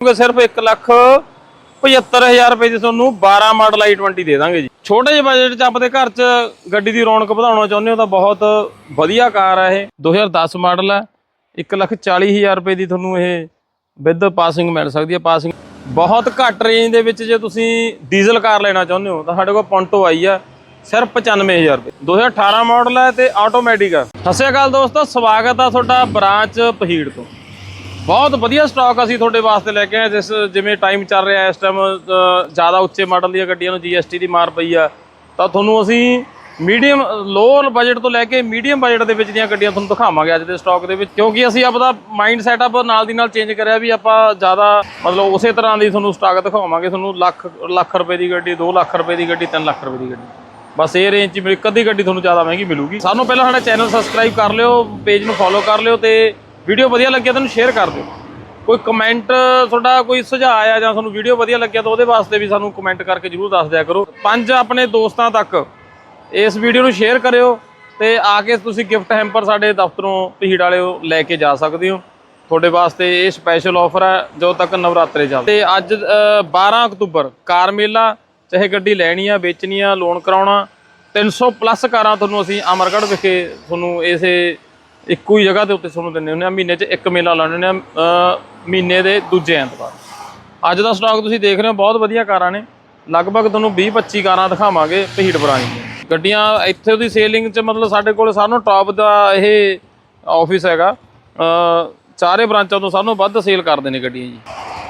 ਕਿ ਸਿਰਫ 1 ਲੱਖ 75000 ਰੁਪਏ ਦੀ ਤੁਹਾਨੂੰ 12 ਮਾਡਲ i20 ਦੇ ਦਾਂਗੇ ਜੀ। ਛੋਟੇ ਜਿਹੇ ਬਜਟ 'ਚ ਆਪਦੇ ਘਰ 'ਚ ਗੱਡੀ ਦੀ ਰੌਣਕ ਵਧਾਉਣਾ ਚਾਹੁੰਦੇ ਹੋ ਤਾਂ ਬਹੁਤ ਵਧੀਆ ਕਾਰ ਹੈ ਇਹ। 2010 ਮਾਡਲ ਹੈ 1 ਲੱਖ 40000 ਰੁਪਏ ਦੀ ਤੁਹਾਨੂੰ ਇਹ ਵਿਦ ਪਾਸਿੰਗ ਮਿਲ ਸਕਦੀ ਹੈ ਪਾਸਿੰਗ ਬਹੁਤ ਘੱਟ ਰੇਂਜ ਦੇ ਵਿੱਚ ਜੇ ਤੁਸੀਂ ਡੀਜ਼ਲ ਕਾਰ ਲੈਣਾ ਚਾਹੁੰਦੇ ਹੋ ਤਾਂ ਸਾਡੇ ਕੋਲ ਪੌਂਟੋ ਆਈ ਆ, ਸਿਰਫ 95000 ਰੁਪਏ। 2018 ਮਾਡਲ ਹੈ ਤੇ ਆਟੋਮੈਟਿਕ ਹੈ ਸਤਿ ਸ਼੍ਰੀ ਅਕਾਲ ਦੋਸਤੋ, ਸਵਾਗਤ ਆ ਤੁਹਾਡਾ ਬ੍ਰਾਂਚ ਪਹੀੜ ਤੋਂ। ਬਹੁਤ ਵਧੀਆ ਸਟਾਕ ਅਸੀਂ ਤੁਹਾਡੇ ਵਾਸਤੇ ਲੈ ਕੇ ਆਏ ਜਿਸ ਜਿਵੇਂ ਟਾਈਮ ਚੱਲ ਰਿਹਾ ਇਸ ਟਾਈਮ ਜ਼ਿਆਦਾ ਉੱਚੇ ਮਾਡਲ ਦੀਆਂ ਗੱਡੀਆਂ ਨੂੰ GST ਦੀ ਮਾਰ ਪਈ ਆ। ਤਾਂ ਤੁਹਾਨੂੰ ਅਸੀਂ ਮੀਡੀਅਮ ਲੋਅਰ ਬਜਟ ਤੋਂ ਲੈ ਕੇ ਮੀਡੀਅਮ ਬਜਟ ਦੇ ਵਿੱਚ ਦੀਆਂ ਗੱਡੀਆਂ ਤੁਹਾਨੂੰ ਦਿਖਾਵਾਂਗੇ ਅੱਜ ਦੇ ਸਟਾਕ ਦੇ ਵਿੱਚ, ਕਿਉਂਕਿ ਅਸੀਂ ਆਪਦਾ ਮਾਈਂਡ ਸੈਟਅਪ ਨਾਲ ਦੀ ਨਾਲ ਚੇਂਜ ਕਰਿਆ ਵੀ ਆਪਾਂ ਜ਼ਿਆਦਾ, ਮਤਲਬ ਉਸੇ ਤਰ੍ਹਾਂ ਦੀ ਤੁਹਾਨੂੰ ਸਟਾਕ ਦਿਖਾਵਾਂਗੇ, ਤੁਹਾਨੂੰ ਲੱਖ ਲੱਖ ਰੁਪਏ ਦੀ ਗੱਡੀ 2 ਲੱਖ ਰੁਪਏ ਦੀ ਗੱਡੀ 3 ਲੱਖ ਰੁਪਏ ਦੀ ਗੱਡੀ। ਬਸ ਇਹ ਰੇਂਜ 'ਚ ਮਿਲ ਅੱਧੀ ਗੱਡੀ ਤੁਹਾਨੂੰ ਜ਼ਿਆਦਾ ਮਹਿੰਗੀ ਮਿਲੂਗੀ। ਸਾਨੂੰ ਪਹਿਲਾਂ ਸਾਡਾ ਚੈਨਲ ਸਬਸਕ੍ਰਾਈਬ ਕਰ ਲਿਓ ਪੇਜ ਨੂੰ ਫੋਲੋ ਕਰ ਲਿਓ ਤੇ ਵੀਡੀਓ ਵਧੀਆ ਲੱਗਿਆ ਤੁਹਾਨੂੰ ਸ਼ੇਅਰ ਕਰ ਦਿਓ। ਕੋਈ ਕਮੈਂਟ ਤੁਹਾਡਾ ਕੋਈ ਸੁਝਾਅ ਆ ਜਾਂ ਤੁਹਾਨੂੰ ਵੀਡੀਓ ਵਧੀਆ ਲੱਗਿਆ ਤਾਂ ਉਹਦੇ ਵਾਸਤੇ ਵੀ ਸਾਨੂੰ ਕਮੈਂਟ ਕਰਕੇ ਜਰੂਰ ਦੱਸ ਦਿਆ ਕਰੋ। ਪੰਜ ਆਪਣੇ ਦੋਸਤਾਂ ਤੱਕ ਇਸ ਵੀਡੀਓ ਨੂੰ ਸ਼ੇਅਰ ਕਰਿਓ ਤੇ ਆ ਕੇ ਤੁਸੀਂ ਗਿਫਟ ਹੈਂਪਰ ਸਾਡੇ ਦਫ਼ਤਰੋਂ ਭੀੜ ਵਾਲਿਓ ਲੈ ਕੇ ਜਾ ਸਕਦੇ ਹੋ। ਤੁਹਾਡੇ ਵਾਸਤੇ ਇਹ ਸਪੈਸ਼ਲ ਆਫਰ ਹੈ ਜਦੋਂ ਤੱਕ ਨਵਰਾਤਰੇ ਚੱਲਦੇ। ਤੇ ਅੱਜ ਅ, 12 ਅਕਤੂਬਰ ਕਾਰ ਮੇਲਾ ਚਾਹੇ ਗੱਡੀ ਲੈਣੀ ਆ ਵੇਚਣੀ ਆ ਲੋਨ ਕਰਾਉਣਾ 300 ਪਲੱਸ ਕਾਰਾਂ ਤੁਹਾਨੂੰ ਅਸੀਂ ਅਮਰਗੜ੍ਹ ਵਿਖੇ ਤੁਹਾਨੂੰ ਇਸੇ ਇੱਕੋ ਹੀ ਜਗ੍ਹਾ ਦੇ ਉੱਤੇ ਤੁਹਾਨੂੰ ਦਿੰਦੇ ਹੁੰਦੇ ਆ, ਮਹੀਨੇ 'ਚ ਇੱਕ ਮੇਲਾ ਲਾਉਂਦੇ ਹੁੰਦੇ ਆ ਮਹੀਨੇ ਦੇ ਦੂਜੇ ਐਤਵਾਰ। ਅੱਜ ਦਾ ਸਟਾਕ ਤੁਸੀਂ ਦੇਖ ਰਹੇ ਹੋ, ਬਹੁਤ ਵਧੀਆ ਕਾਰਾਂ ਨੇ। ਲਗਭਗ ਤੁਹਾਨੂੰ 20 25 ਕਾਰਾਂ ਦਿਖਾਵਾਂਗੇ ਭੀੜ ਬਰਾਂਚ ਦੀਆਂ ਗੱਡੀਆਂ ਇੱਥੇ ਦੀ ਸੇਲਿੰਗ 'ਚ ਮਤਲਬ ਸਾਡੇ ਕੋਲ ਸਾਨੂੰ ਨੂੰ ਦਾ ਇਹ ਆਫਿਸ ਹੈਗਾ। ਚਾਰੇ ਬ੍ਰਾਂਚਾਂ ਤੋਂ ਸਾਨੂੰ ਵੱਧ ਸੇਲ ਕਰਦੇ ਨੇ ਗੱਡੀਆਂ ਜੀ।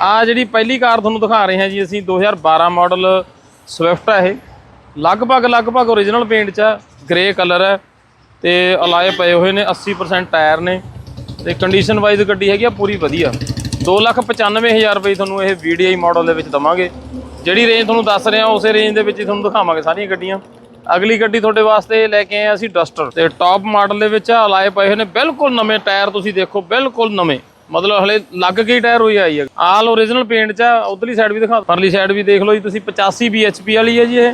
ਆ ਜਿਹੜੀ ਪਹਿਲੀ ਕਾਰ ਤੁਹਾਨੂੰ ਦਿਖਾ ਰਹੇ ਹਾਂ ਜੀ ਅਸੀਂ 2012 ਮਾਡਲ ਸਵਿਫਟ ਹੈ ਇਹ। ਲਗਭਗ ਲਗਭਗ ਓਰੀਜਨਲ ਪੇਂਟ 'ਚ ਹੈ ਗ੍ਰੇ ਕਲਰ ਹੈ। ਤੇ ਅਲਾਏ ਪਏ ਹੋਏ ਨੇ 80% ਟਾਇਰ ਨੇ। ਤੇ ਕੰਡੀਸ਼ਨ ਵਾਈਜ਼ ਗੱਡੀ ਹੈਗੀ ਆ ਪੂਰੀ ਵਧੀਆ। 295000 ਰੁਪਏ ਦੀ ਤੁਹਾਨੂੰ ਇਹ VDI ਮਾਡਲ ਦੇ ਵਿੱਚ ਦਵਾਂਗੇ। ਜਿਹੜੀ ਰੇਂਜ ਤੁਹਾਨੂੰ ਦੱਸ ਰਿਹਾ, ਉਸੇ ਰੇਂਜ ਦੇ ਵਿੱਚ ਹੀ ਤੁਹਾਨੂੰ ਦਿਖਾਵਾਂਗੇ ਸਾਰੀਆਂ ਗੱਡੀਆਂ। ਅਗਲੀ ਗੱਡੀ ਤੁਹਾਡੇ ਵਾਸਤੇ ਲੈ ਕੇ ਆਏ ਅਸੀਂ ਡਸਟਰ ਤੇ ਟਾਪ ਮਾਡਲ ਦੇ ਵਿੱਚ ਆ ਅਲਾਏ ਪਏ ਹੋਏ ਨੇ, ਬਿਲਕੁਲ ਨਵੇਂ ਟਾਇਰ ਤੁਸੀਂ ਦੇਖੋ, ਬਿਲਕੁਲ ਨਵੇਂ। ਮਤਲਬ ਹਲੇ ਲੱਗ ਕੇ ਟਾਇਰ ਹੋਈ ਆਈ ਹੈ। ਆਲ ਓਰੀਜਨਲ ਪੇਂਟ ਚ ਆ, ਉਧਰਲੀ ਸਾਈਡ ਵੀ ਦਿਖਾ ਪਰਲੀ ਸਾਈਡ ਵੀ ਦੇਖ ਲਓ ਜੀ, ਤੁਸੀਂ 85 bhp ਵਾਲੀ ਹੈ ਜੀ ਇਹ।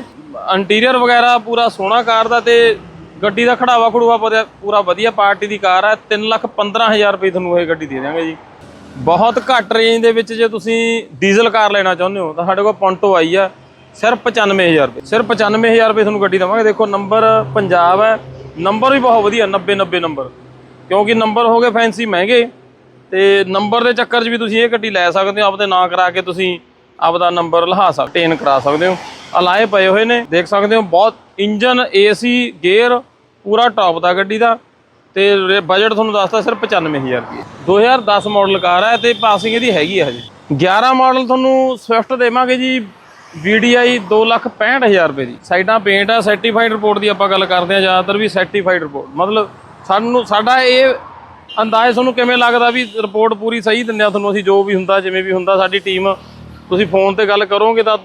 ਇੰਟੀਰੀਅਰ ਵਗੈਰਾ ਪੂਰਾ ਸੋਹਣਾ ਕਾਰ ਦਾ ਤੇ ਗੱਡੀ ਦਾ ਖੜਾਵਾ ਖੜੂਆ ਪੂਰਾ- ਪੂਰਾ ਵਧੀਆ ਪਾਰਟੀ ਦੀ ਕਾਰ ਹੈ 315000 ਰੁਪਏ ਤੁਹਾਨੂੰ ਇਹ ਗੱਡੀ ਦੇ ਦਿਆਂਗੇ ਜੀ। ਬਹੁਤ ਘੱਟ ਰੇਂਜ ਦੇ ਵਿੱਚ ਜੇ ਤੁਸੀਂ ਡੀਜ਼ਲ ਕਾਰ ਲੈਣਾ ਚਾਹੁੰਦੇ ਹੋ, ਤਾਂ ਸਾਡੇ ਕੋਲ ਪੌਂਟੋ ਆਈ ਆ, ਸਿਰਫ 95000 ਰੁਪਏ। ਸਿਰਫ 95000 ਰੁਪਏ ਤੁਹਾਨੂੰ ਗੱਡੀ ਦਵਾਂਗੇ। ਦੇਖੋ ਨੰਬਰ ਪੰਜਾਬ ਹੈ ਨੰਬਰ ਵੀ ਬਹੁਤ ਵਧੀਆ 90 90 ਨੰਬਰ ਕਿਉਂਕਿ ਨੰਬਰ ਹੋ ਗਏ ਫੈਂਸੀ ਮਹਿੰਗੇ, ਤੇ ਨੰਬਰ ਦੇ ਚੱਕਰ 'ਚ ਵੀ ਤੁਸੀਂ ਇਹ ਗੱਡੀ ਲੈ ਸਕਦੇ ਹੋ, ਆਪਦੇ ਨਾਂ ਕਰਾ ਕੇ ਤੁਸੀਂ ਆਪਦਾ ਨੰਬਰ ਲਹਾ ਸਕਦੇ ਟੇਨ ਕਰਾ ਸਕਦੇ ਹੋ। ਅਲਾਏ ਪਏ ਹੋਏ ਨੇ। ਦੇਖ ਸਕਦੇ ਹੋ, ਬਹੁਤ ਇੰਜਨ, ਏਸੀ, ਗੇਅਰ, ਪੂਰਾ ਟੌਪ ਦਾ ਗੱਡੀ ਦਾ। ਤੇ ਬਜਟ ਤੁਹਾਨੂੰ ਦੱਸਦਾ ਸਿਰਫ 95000 ਰੁਪਏ। 2010 ਮਾਡਲ ਕਾਰ ਹੈ ਤੇ ਪਾਸਿੰਗ ਇਹਦੀ ਹੈਗੀ ਹੈ ਹਜੇ। 11 ਮਾਡਲ ਤੁਹਾਨੂੰ ਸਵਿਫਟ ਦੇਵਾਂਗੇ ਜੀ VDI 265000 ਰੁਪਏ ਦੀ। ਸਾਈਡਾਂ ਪੇਂਟ ਆ ਸਰਟੀਫਾਈਡ ਰਿਪੋਰਟ ਦੀ ਆਪਾਂ ਗੱਲ ਕਰਦੇ ਆ ਜ਼ਿਆਦਾਤਰ ਵੀ ਸਰਟੀਫਾਈਡ ਰਿਪੋਰਟ ਮਤਲਬ ਸਾਨੂੰ, ਸਾਡਾ ਇਹ ਅੰਦਾਜ਼ ਤੁਹਾਨੂੰ ਕਿਵੇਂ ਲੱਗਦਾ ਵੀ ਰਿਪੋਰਟ ਪੂਰੀ ਸਹੀ ਦਿੰਦੇ ਆ ਤੁਹਾਨੂੰ ਅਸੀਂ ਜੋ ਵੀ ਹੁੰਦਾ, ਜਿਵੇਂ ਵੀ ਹੁੰਦਾ, ਸਾਡੀ ਟੀਮ ਤੁਸੀਂ ਫੋਨ ਤੇ ਗੱਲ ਕਰੋਗੇ ਤਾਂ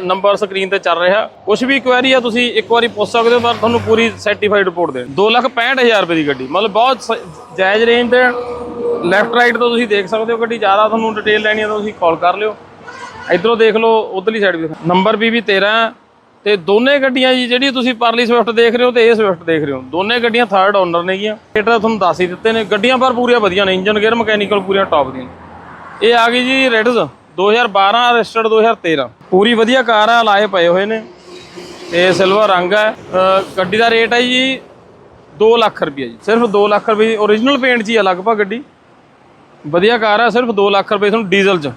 ਨੰਬਰ ਸਕਰੀਨ ਤੇ ਚੱਲ ਰਿਹਾ। ਕੁਝ ਵੀ ਕੁਐਰੀ ਆ, ਤੁਸੀਂ ਇੱਕ ਵਾਰੀ ਪੁੱਛ ਸਕਦੇ ਹੋ, ਪਰ ਤੁਹਾਨੂੰ ਪੂਰੀ ਸਰਟੀਫਾਈਡ ਰਿਪੋਰਟ ਦੇ 265000 ਰੁਪਏ ਦੀ ਗੱਡੀ। ਮਤਲਬ ਬਹੁਤ ਸ- ਜਾਇਜ਼ ਰੇਂਜ ਤੇ ਲੈਫਟ ਰਾਈਟ ਤੋਂ ਤੁਸੀਂ ਦੇਖ ਸਕਦੇ ਹੋ ਗੱਡੀ। ਜ਼ਿਆਦਾ ਤੁਹਾਨੂੰ ਡਿਟੇਲ ਲੈਣੀ ਹੈ ਤਾਂ ਤੁਸੀਂ ਕਾਲ ਕਰ ਲਿਓ। ਇਧਰੋਂ ਦੇਖ ਲਓ, ਉਧਰਲੀ ਸਾਈਡ ਵੀ ਨੰਬਰ ਵੀ ਵੀ 13 ਤੇ ਦੋਨੇ ਗੱਡੀਆਂ ਜੀ, ਜਿਹੜੀ ਤੁਸੀਂ ਪਰਲੀ ਸਵਿਫਟ ਦੇਖ ਰਹੇ ਹੋ ਤੇ ਇਹ ਸਵਿਫਟ ਦੇਖ ਰਹੇ ਹੋ। ਦੋਨੇ ਗੱਡੀਆਂ ਥਰਡ ਓਨਰ ਨੇਗੀਆਂ ਰੇਟਰ ਤੁਹਾਨੂੰ ਦੱਸ ਹੀ ਦਿੱਤੇ ਨੇ। ਗੱਡੀਆਂ ਪਰ ਪੂਰੀਆਂ ਵਧੀਆ ਨੇ। ਇੰਜਨ ਗੇਅਰ ਮਕੈਨੀਕਲ ਪੂਰੀਆਂ ਟੌਪ ਦੀਆਂ ਇਹ ਆ ਗਈ ਜੀ ਰੈਡਜ਼ 2012 ਰਜਿਸਟਰਡ 2013 ਪੂਰੀ ਵਧੀਆ ਕਾਰ ਆ, ਲਾਏ ਪਏ ਹੋਏ ਨੇ ਤੇ ਸਿਲਵਰ ਰੰਗ ਹੈ ਗੱਡੀ ਦਾ ਰੇਟ ਹੈ ਜੀ 2 ਲੱਖ ਰੁਪਏ ਜੀ। ਸਿਰਫ 2 ਲੱਖ ਰੁਪਏ ਓਰੀਜਨਲ ਪੇਂਟ 'ਚ ਹੀ ਆ ਲਗਭਗ ਗੱਡੀ। ਵਧੀਆ ਕਾਰ ਆ, ਸਿਰਫ 2 ਲੱਖ ਰੁਪਏ ਤੁਹਾਨੂੰ ਡੀਜ਼ਲ 'ਚ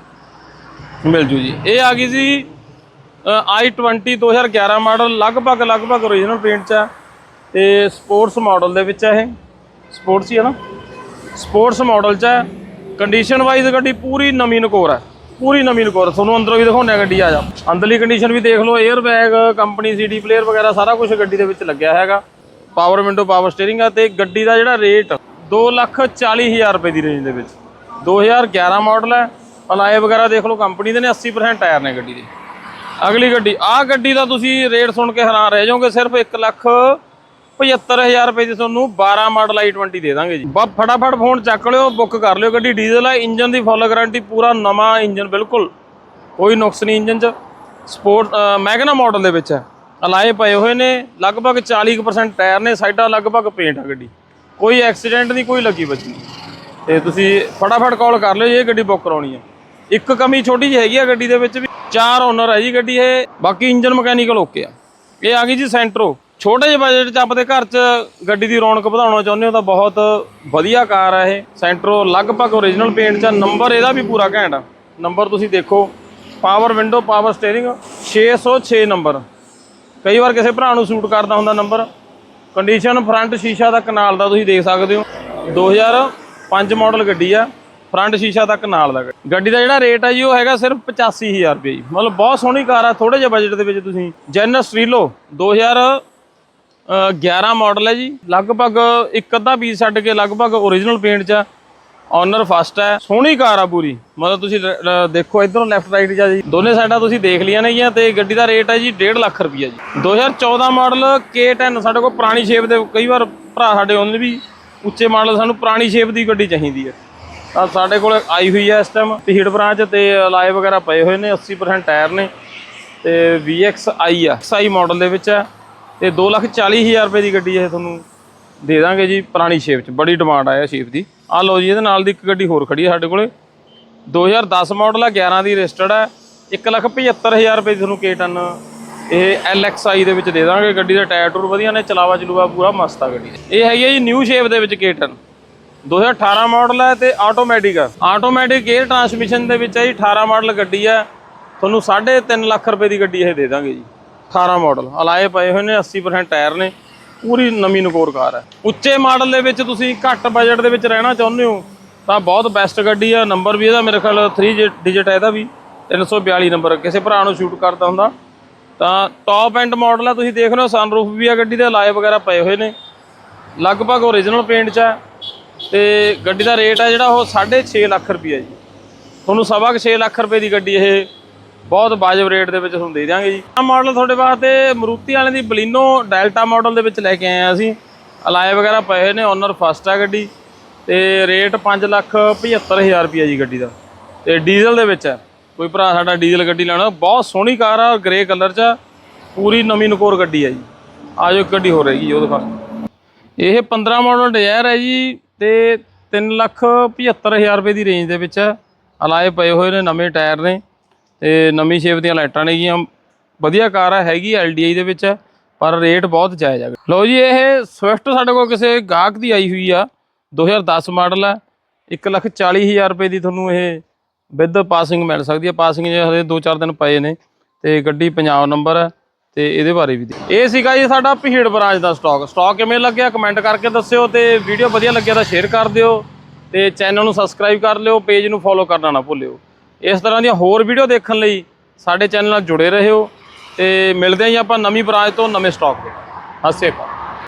ਮਿਲ ਜੂ ਜੀ। ਇਹ ਆ ਗਈ ਜੀ i20 2011 ਮਾਡਲ ਲਗਭਗ ਲਗਭਗ ਓਰੀਜਨਲ ਪੇਂਟ 'ਚ ਆ। ਤੇ ਸਪੋਰਟਸ ਮਾਡਲ ਦੇ ਵਿੱਚ ਆ ਇਹ। ਸਪੋਰਟਸ ਹੀ ਹੈ ਨਾ। ਸਪੋਰਟਸ ਮਾਡਲ 'ਚ ਹੈ ਕੰਡੀਸ਼ਨ ਵਾਈਜ਼ ਗੱਡੀ ਪੂਰੀ ਨਵੀਂ ਨਕੋਰ ਹੈ ਪੂਰੀ ਨਵੀਂ ਨਕੋਰ ਤੁਹਾਨੂੰ ਅੰਦਰੋਂ ਵੀ ਦਿਖਾਉਂਦੇ ਆ ਗੱਡੀ, ਆ ਜਾ ਅੰਦਰਲੀ ਕੰਡੀਸ਼ਨ ਵੀ ਦੇਖ ਲਓ air bag company CD player ਵਗੈਰਾ, ਸਾਰਾ ਕੁਝ ਗੱਡੀ ਦੇ ਵਿੱਚ ਲੱਗਿਆ ਹੈਗਾ। ਪਾਵਰ ਵਿੰਡੋ ਪਾਵਰ ਸਟੀਅਰਿੰਗ ਆ ਤੇ ਗੱਡੀ ਦਾ ਜਿਹੜਾ ਰੇਟ 240000 ਰੁਪਏ ਦੀ ਰੇਂਜ ਦੇ ਵਿੱਚ। 2011 ਮਾਡਲ ਹੈ ਅਲਾਏ ਵਗੈਰਾ ਦੇਖ ਲਓ ਕੰਪਨੀ ਦੇ ਨੇ 80% ਟਾਇਰ ਨੇ ਗੱਡੀ ਦੇ। ਅਗਲੀ ਗੱਡੀ, ਆਹ ਗੱਡੀ ਦਾ ਤੁਸੀਂ ਰੇਟ ਸੁਣ ਕੇ ਹੈਰਾਨ ਰਹਿ ਜਾਓਗੇ, ਸਿਰਫ 1 ਲੱਖ 75000 ਰੁਪਏ ਦੀ ਤੁਹਾਨੂੰ 12 ਮਾਡਲ i20 ਦੇ ਦਾਂਗੇ ਜੀ। ਬਸ ਫਟਾਫਟ ਫੋਨ ਚੱਕ ਲਿਓ, ਬੁੱਕ ਕਰ ਲਿਓ ਗੱਡੀ। ਡੀਜ਼ਲ ਹੈ ਇੰਜਨ ਦੀ ਫੁੱਲ ਗਾਰੰਟੀ ਪੂਰਾ ਨਵਾਂ ਇੰਜਨ, ਬਿਲਕੁਲ। ਕੋਈ ਨੁਕਸ ਨਹੀਂ ਇੰਜਨ 'ਚ। ਸਪੋਰਟ ਮੈਗਨਾ ਮਾਡਲ ਦੇ ਵਿੱਚ ਹੈ। ਅਲਾਏ ਪਏ ਹੋਏ ਨੇ, ਲਗਭਗ 40% ਟਾਇਰ ਨੇ, ਸਾਈਡਾਂ ਲਗਭਗ ਪੇਂਟ ਆ ਗੱਡੀ। ਕੋਈ ਐਕਸੀਡੈਂਟ ਨਹੀਂ, ਕੋਈ ਲੱਗੀ ਬੱਜੀ ਤੇ ਤੁਸੀਂ ਫਟਾਫਟ ਕਾਲ ਕਰ ਲਿਓ ਜੇ ਇਹ ਗੱਡੀ ਬੁੱਕ ਕਰਾਉਣੀ ਹੈ। ਇੱਕ ਕਮੀ ਛੋਟੀ ਜਿਹੀ ਹੈਗੀ ਆ ਗੱਡੀ ਦੇ ਵਿੱਚ ਵੀ। ਚਾਰ ਓਨਰ ਹੈ ਜੀ ਗੱਡੀ ਇਹ। ਬਾਕੀ ਇੰਜਨ ਮਕੈਨੀਕਲ ਓਕੇ ਆ। ਇਹ ਆ ਗਈ ਜੀ ਸੈਂਟਰੋ ਛੋਟੇ ਜਿਹੇ ਬਜਟ 'ਚ ਆਪਣੇ ਘਰ 'ਚ ਗੱਡੀ ਦੀ ਰੌਣਕ ਵਧਾਉਣਾ ਚਾਹੁੰਦੇ ਹੋ ਤਾਂ ਬਹੁਤ ਵਧੀਆ ਕਾਰ ਆ ਇਹ। ਸੈਂਟਰੋ ਲਗਭਗ origignal ਪੇਂਟ 'ਚ ਨੰਬਰ ਇਹਦਾ ਵੀ ਪੂਰਾ ਘੈਂਟ ਨੰਬਰ ਤੁਸੀਂ ਦੇਖੋ। Power window power steering 606 number ਕਈ ਵਾਰ ਕਿਸੇ ਭਰਾ ਨੂੰ ਸੂਟ ਕਰਦਾ ਹੁੰਦਾ ਨੰਬਰ ਕੰਡੀਸ਼ਨ ਫਰੰਟ ਸ਼ੀਸ਼ਾ ਦਾ ਕਨਾਲ ਦਾ ਤੁਸੀਂ ਦੇਖ ਸਕਦੇ ਹੋ। 2005 ਮਾਡਲ ਗੱਡੀ ਆ। ਫਰੰਟ ਸ਼ੀਸ਼ਾ ਤੱਕ ਨਾਲ ਦਾ ਗੱਡੀ। ਦਾ ਜਿਹੜਾ ਰੇਟ ਆ ਜੀ, ਉਹ ਹੈਗਾ ਸਿਰਫ 85000 ਰੁਪਏ ਜੀ। ਮਤਲਬ ਬਹੁਤ ਸੋਹਣੀ ਕਾਰ ਆ। ਥੋੜੇ ਜਿਹਾ ਬਜਟ ਦੇ ਵਿੱਚ ਤੁਸੀਂ। ਜੈਨਸ ਰੀਲੋ 2000 11 ਮਾਡਲ ਹੈ ਜੀ। ਲਗਭਗ ਇੱਕ ਅੱਧਾ ਪੀਸ ਛੱਡ ਕੇ ਲਗਭਗ origignal ਪੇਂਟ 'ਚ ਆ। ਓਨਰ ਫਸਟ ਹੈ। ਸੋਹਣੀ ਕਾਰ ਆ ਪੂਰੀ। ਮਤਲਬ ਤੁਸੀਂ ਦੇਖੋ ਇਧਰੋਂ ਲੈਫਟ ਰਾਈਟ ਜਾਂ ਜੀ। ਦੋਨੇ ਸਾਈਡਾਂ ਤੁਸੀਂ ਦੇਖ ਲਈਆਂ ਨੇ ਜੀ ਤੇ ਗੱਡੀ ਦਾ ਰੇਟ ਹੈ ਜੀ 1.5 ਲੱਖ ਰੁਪਈਆ ਜੀ। 2014 ਮਾਡਲ K10 ਸਾਡੇ ਕੋਲ ਪੁਰਾਣੀ ਸ਼ੇਪ ਦੇ ਕਈ ਵਾਰ ਭਰਾ ਸਾਡੇ ਉਹਨਾਂ ਵੀ ਉੱਚੇ ਮਾਡਲ ਸਾਨੂੰ ਪੁਰਾਣੀ ਸ਼ੇਪ ਦੀ ਗੱਡੀ ਚਾਹੀਦੀ ਹੈ। ਤਾਂ ਸਾਡੇ ਕੋਲ ਆਈ ਹੋਈ ਹੈ ਇਸ ਟਾਈਮ ਹੀਟ ਬ੍ਰਾਂਚ ਤੇ ਲਾਏ ਵਗੈਰਾ ਪਏ ਹੋਏ ਨੇ 80% ਟਾਇਰ ਨੇ ਤੇ VXi ਆ। ਸਾਈ ਮਾਡਲ ਦੇ ਵਿੱਚ ਹੈ। ਤੇ 240000 ਰੁਪਏ ਦੀ ਗੱਡੀ ਇਹ ਤੁਹਾਨੂੰ ਦੇ ਦਾਂਗੇ ਜੀ ਪੁਰਾਣੀ ਸ਼ੇਪ 'ਚ, ਬੜੀ ਡਿਮਾਂਡ ਆਇਆ ਸ਼ੇਪ ਦੀ। ਆ ਲਓ ਜੀ, ਇਹਦੇ ਨਾਲ ਦੀ ਇੱਕ ਗੱਡੀ ਹੋਰ ਖੜੀ ਹੈ ਸਾਡੇ ਕੋਲੇ। 2010 ਮਾਡਲ ਆ 11 ਦੀ ਰਜਿਸਟਰਡ ਹੈ 175000 ਰੁਪਏ ਦੀ ਤੁਹਾਨੂੰ K10 ਇਹ LXI ਦੇ ਵਿੱਚ ਦੇ ਦਾਂਗੇ। ਗੱਡੀ ਦੇ ਟਾਇਰ ਟੂਰ ਵਧੀਆ ਨੇ, ਚਲਾਵਾ ਚਲੂਆ ਪੂਰਾ ਮਸਤ ਆ ਗੱਡੀ। ਇਹ ਹੈਗੀ ਹੈ ਜੀ ਨਿਊ ਸ਼ੇਪ ਦੇ ਵਿੱਚ K10 2018 ਮਾਡਲ ਹੈ ਤੇ ਆਟੋਮੈਟਿਕ ਹੈ ਆਟੋਮੈਟਿਕ ਗੇਅਰ ਟਰਾਂਸਮਿਸ਼ਨ ਦੇ ਵਿੱਚ ਹੈ ਜੀ 18 ਮਾਡਲ ਗੱਡੀ ਹੈ ਤੁਹਾਨੂੰ 3.5 ਲੱਖ ਰੁਪਏ ਦੀ ਗੱਡੀ ਇਹ ਦੇ ਦਾਂਗੇ ਜੀ। 18 ਮਾਡਲ ਅਲਾਏ ਪਏ ਹੋਏ ਨੇ 80% ਟਾਇਰ ਨੇ, ਪੂਰੀ ਨਵੀਂ ਨਕੋਰ ਕਾਰ ਹੈ। ਉੱਚੇ ਮਾਡਲ ਦੇ ਵਿੱਚ ਤੁਸੀਂ ਘੱਟ ਬਜਟ ਦੇ ਵਿੱਚ ਰਹਿਣਾ ਚਾਹੁੰਦੇ ਹੋ, ਤਾਂ ਬਹੁਤ ਬੈਸਟ ਗੱਡੀ ਆ ਨੰਬਰ ਵੀ ਇਹਦਾ ਮੇਰੇ ਖਿਆਲ 3 ਡਿਜਿਟ ਹੈ ਇਹਦਾ ਵੀ 342 ਨੰਬਰ ਕਿਸੇ ਭਰਾ ਨੂੰ ਸ਼ੂਟ ਕਰਦਾ ਹੁੰਦਾ। ਤਾਂ ਟੌਪ ਐਂਡ ਮਾਡਲ ਆ, ਤੁਸੀਂ ਦੇਖ ਰਹੇ ਹੋ ਸਨਰੂਫ ਵੀ ਆ ਗੱਡੀ ਦੇ ਅਲਾਏ ਵਗੈਰਾ ਪਏ ਹੋਏ ਨੇ। ਲਗਭਗ ਓਰੀਜਨਲ ਪੇਂਟ 'ਚ ਹੈ ਤੇ ਗੱਡੀ ਦਾ ਰੇਟ ਹੈ ਜਿਹੜਾ ਉਹ 6.5 ਲੱਖ ਰੁਪਈਆ ਜੀ। ਤੁਹਾਨੂੰ ਸਵਾ ਕੁ 6 ਲੱਖ ਰੁਪਏ ਦੀ ਗੱਡੀ ਇਹ ਬਹੁਤ ਵਾਜਬ ਰੇਟ ਦੇ ਵਿੱਚ ਤੁਹਾਨੂੰ ਦੇ ਦਿਆਂਗੇ ਜੀ। ਆ ਮਾਡਲ ਤੁਹਾਡੇ ਵਾਸਤੇ ਮਰੂਤੀ ਵਾਲਿਆਂ ਦੀ ਬਲੀਨੋ ਡੈਲਟਾ ਮਾਡਲ ਦੇ ਵਿੱਚ ਲੈ ਕੇ ਆਏ ਆ ਅਸੀਂ। ਅਲਾਏ ਵਗੈਰਾ ਪਏ ਹੋਏ ਨੇ ਓਨਰ ਫਸਟ ਆ ਗੱਡੀ। ਤੇ ਰੇਟ 5 ਲੱਖ 75000 ਰੁਪਈਆ ਜੀ ਗੱਡੀ ਦਾ। ਤੇ ਡੀਜ਼ਲ ਦੇ ਵਿੱਚ ਹੈ ਕੋਈ ਭਰਾ ਸਾਡਾ ਡੀਜ਼ਲ ਗੱਡੀ ਲੈਣਾ। ਬਹੁਤ ਸੋਹਣੀ ਕਾਰ ਆ ਗ੍ਰੇ ਕਲਰ 'ਚ ਆ। ਪੂਰੀ ਨਵੀਂ ਨਕੋਰ ਗੱਡੀ ਆ ਜੀ। ਆਜੋ ਇੱਕ ਗੱਡੀ ਹੋ ਰਹੀ ਜੀ ਉਹਦੇ ਦਿਖਾ। ਇਹ 15 ਮਾਡਲ ਡਿਜ਼ਾਇਰ ਹੈ ਜੀ ਤੇ 3 ਲੱਖ 75000 ਰੁਪਏ ਦੀ ਰੇਂਜ ਦੇ ਵਿੱਚ ਹੈ ਅਲਾਏ ਪਏ ਹੋਏ ਨੇ, ਨਵੇਂ ਟਾਇਰ ਨੇ। ਤੇ ਨਵੀਂ ਸ਼ੇਪ ਦੀਆਂ ਲਾਈਟਾਂ ਨੇਗੀਆਂ ਵਧੀਆ ਕਾਰ ਹੈ ਹੈਗੀ ਐਲਡੀਆਈ ਦੇ ਵਿੱਚ, ਪਰ ਰੇਟ ਬਹੁਤ ਜਾਇਜ਼ ਹੈ ਲਓ ਜੀ, ਇਹ ਸਵਿਫਟ ਸਾਡੇ ਕੋਲ ਕਿਸੇ ਗਾਹਕ ਦੀ ਆਈ ਹੋਈ ਆ 2010 ਮਾਡਲ ਹੈ 140000 ਰੁਪਏ ਦੀ ਤੁਹਾਨੂੰ ਇਹ ਵਿਦ ਪਾਸਿੰਗ ਮਿਲ ਸਕਦੀ ਹੈ ਪਾਸਿੰਗ ਜੇ ਹਲੇ 2-4 ਦਿਨ ਪਏ ਨੇ, ਤੇ ਗੱਡੀ ਪੰਜਾਬ ਨੰਬਰ ਹੈ ਤੇ ਇਹਦੇ ਬਾਰੇ ਵੀ ਦੇ- ਇਹ ਸੀਗਾ ਜੀ ਸਾਡਾ ਭੀੜ ਬਰਾਜ ਦਾ ਸਟਾਕ ਸਟਾਕ ਕਿਵੇਂ ਲੱਗਿਆ ਕਮੈਂਟ ਕਰਕੇ ਦੱਸਿਓ ਤੇ ਵੀਡੀਓ ਵਧੀਆ ਲੱਗਿਆ ਤਾਂ ਸ਼ੇਅਰ ਕਰ ਦਿਓ ਤੇ ਚੈਨਲ ਨੂੰ ਸਬਸਕ੍ਰਾਈਬ ਕਰ ਲਿਓ ਪੇਜ ਨੂੰ ਫੋਲੋ ਕਰਨਾ ਨਾ ਭੁੱਲਿਓ। ਇਸ ਤਰ੍ਹਾਂ ਦੀਆਂ ਹੋਰ ਵੀਡੀਓ ਦੇਖਣ ਲਈ ਸਾਡੇ ਚੈਨਲ ਨਾਲ ਜੁੜੇ ਰਹੋ ਤੇ ਮਿਲਦੇ ਹਾਂ ਜੀ ਆਪਾਂ ਨਵੀਂ ਬ੍ਰਾਂਚ ਤੋਂ ਨਵੇਂ ਸਟਾਕ ਦੇ ਸਤਿ ਸ਼੍ਰੀ ਅਕਾਲ।